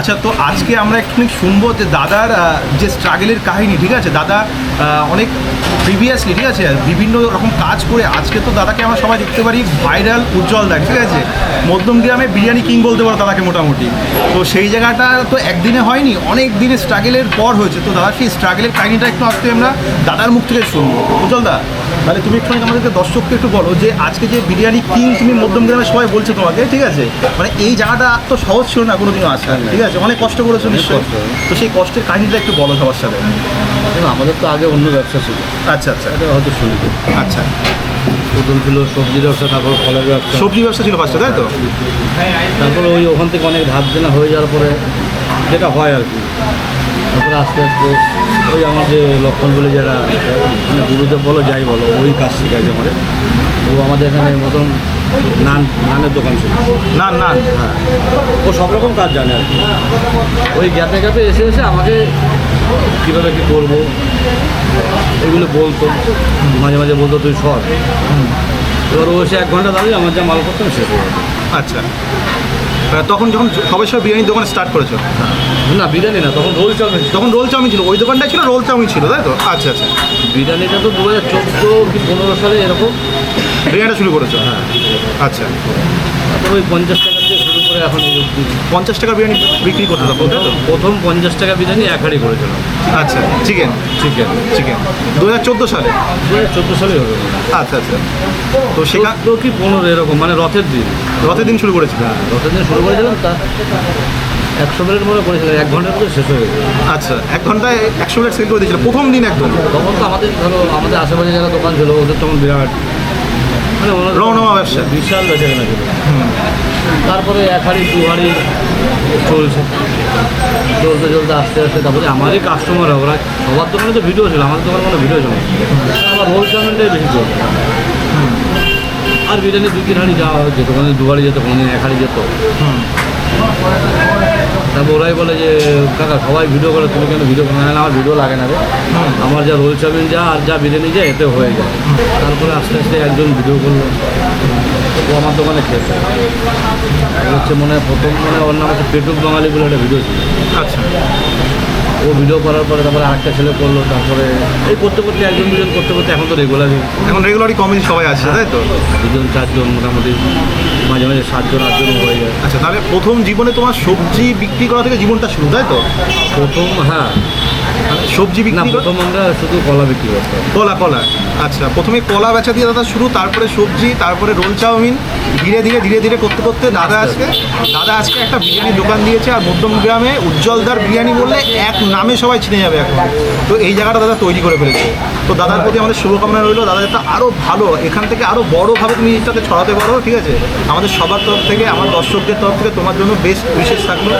আচ্ছা তো আজকে আমরা একটু শুনব যে দাদার যে স্ট্রাগেলের কাহিনী, ঠিক আছে? দাদা অনেক প্রিভিয়াসলি ঠিক আছে? বিভিন্ন রকম কাজ করে আজকে তো দাদাকে আমরা সবাই দেখতে পারি ভাইরাল উজ্জ্বল দাগ ঠিক আছে? মধ্যম গ্রামে বিরিয়ানি কিং বলতে পারো দাদাকে মোটামুটি। তো সেই জায়গাটা তো একদিনে হয়নি, অনেক দিনের স্ট্রাগেলের পর হয়েছে। তো দাদা, সেই স্ট্রাগলের কাহিনীটা একটু আজকে আমরা দাদার মুখ থেকে শুনব। উজ্জ্বল দা তাহলে তুমি একটু আমাদেরকে দর্শককে একটু বলো যে আজকে যে বিরিয়ানি কিং তুমি মধ্যম গ্রামে সবাই বলছে তোমাকে ঠিক আছে? মানে এই জায়গাটা তো সহজ ছিল না কোনোদিনও আসা। ঠিক আছে? অনেক কষ্ট করেছ নিশ্চয়ই। কষ্ট। তো সেই কষ্টের কাহিনীটা একটু বলো সবার সাথে। আমাদের তো আগে অন্য ব্যবসা ছিল। আচ্ছা আচ্ছা। এটা হয়তো শুনবে। আচ্ছা। প্রথম ছিল সবজির ব্যবসা তারপর ফলের ব্যবসা। সবজি ব্যবসা ছিল ফার্স্টে তাই তো? তারপরে ওই ওখান থেকে অনেক ধার দেনা হয়ে যাওয়ার পরে যেটা হয় আর কি তারপরে আস্তে আস্তে ওই আমার যে লক্ষণ বলে যারা মানে গুরুদেব বলো যাই বলো ওই কাজ শিখাইছে আমাদের। ও আমাদের এখানে মতন নান নানের দোকান ছিল। না না হ্যাঁ। ও সব রকম কাজ জানে আর কি। ওই গ্যাপে গ্যাপে এসে এসে আমাকে কীভাবে কী করব এগুলো বলতো মাঝে মাঝে বলতো তুই সর। এবার ও এসে এক ঘণ্টা দাঁড়িয়ে আমার যা মাল করতাম শেষ হয়ে আচ্ছা। তখন যখন সবাই সব বিরিয়ানির দোকান স্টার্ট করেছ। না বিরিয়ানি না তখন রোল চাউমিন তখন রোল চাউমিন ছিল ওই দোকানটা ছিল রোল চাউমিন ছিল তাই তো? আচ্ছা আচ্ছা। বিরিয়ানিটা তো দু হাজার চোদ্দ কি পনেরো সালে এরকম বিরিয়ানিটা শুরু করেছ? হ্যাঁ। আচ্ছা। তারপর ওই পঞ্চাশ টাকা এখন এই অবধি। পঞ্চাশ টাকা বিরিয়ানি বিক্রি করতে তখন তাই তো? প্রথম পঞ্চাশ টাকা বিরিয়ানি এক হাড়ি করেছিলাম আচ্ছা চিকেন? চিকেন। চিকেন। দু হাজার চোদ্দ সালে? দু হাজার চোদ্দ সালে হবে আচ্ছা আচ্ছা। তো সেখান চোদ্দ কি পনেরো এরকম মানে রথের দিন। রথের দিন শুরু করেছিল। হ্যাঁ রথের দিন শুরু করেছিলাম তা একশো মিনিট মনে করেছিলাম এক ঘণ্টার মধ্যে শেষ হয়ে গেছে। আচ্ছা এক ঘন্টায় একশো প্লেট সেল করে দিয়েছিল প্রথম দিন একদম? তখন তো আমাদের ধরো আমাদের আশেপাশে যারা দোকান ছিল ওদের তখন বিরাট মানে রমরমা ব্যবসা। বিশাল বেচে কেনা ছিল তারপরে এক হাড়ি, দু হাড়ি চলছে। চলতে চলতে, আস্তে আস্তে তারপরে আমারই কাস্টমার ওরা সবার দোকানে তো ভিডিও ছিল আমার দোকানে কোনো ভিডিও ছিল আমার রোল চাউমিনটাই বেশি চলছে। আর বিরিয়ানি দু তিন হাড়ি যাওয়া যেত কোনো দু হাড়ি যেত, কোনো এক হাড়ি যেত। তারপর ওরাই বলে যে, কাকা, সবাই ভিডিও করে, তুমি কেন ভিডিও করে না? আমার ভিডিও লাগে না রে। আমার যা রোল চাউমিন যা, আর যা বিরিয়ানি যা এতে হয়ে যায়। তারপরে আস্তে আস্তে একজন ভিডিও করল। ও আমার দোকানে খেয়েছে। হচ্ছে মনে হয় প্রথম মনে হয় ওর নাম হচ্ছে পেটুক বাঙালি বলে একটা ভিডিও ছিল। আচ্ছা। ও ভিডিও করার পরে তারপরে আরেকটা ছেলে করল তারপরে এই করতে করতে একজন দুজন করতে করতে এখন তো রেগুলারই এখন রেগুলারই কমেডি সবাই আছে তাই তো? দুজন চারজন মোটামুটি মাঝে মাঝে সাতজন আটজন হয়ে যায়। আচ্ছা তাহলে প্রথম জীবনে তোমার সবজি বিক্রি করা থেকে জীবনটা শুরু তাই তো? প্রথম হ্যাঁ। সবজি বিক্রি করা- প্রথম আমরা শুধু কলা বিক্রি করতাম। কলা কলা। আচ্ছা প্রথমে কলা বেচা দিয়ে দাদা শুরু তারপরে সবজি তারপরে রোল চাউমিন ধীরে ধীরে ধীরে ধীরে করতে করতে দাদা আজকে দাদা আজকে একটা বিরিয়ানি দোকান দিয়েছে আর মধ্যম গ্রামে উজ্জ্বলদার বিরিয়ানি বললে এক নামে সবাই চিনে যাবে এখন। তো এই জায়গাটা দাদা তৈরি করে ফেলেছে। তো দাদার প্রতি আমাদের শুভকামনা রইল। দাদা যাতে আরও ভালো এখান থেকে আরও বড়োভাবে তুমি এটাতে ছড়াতে পারো ঠিক আছে? আমাদের সবার তরফ থেকে আমার দর্শকদের তরফ থেকে তোমার জন্য বেস্ট উইশেস থাকল।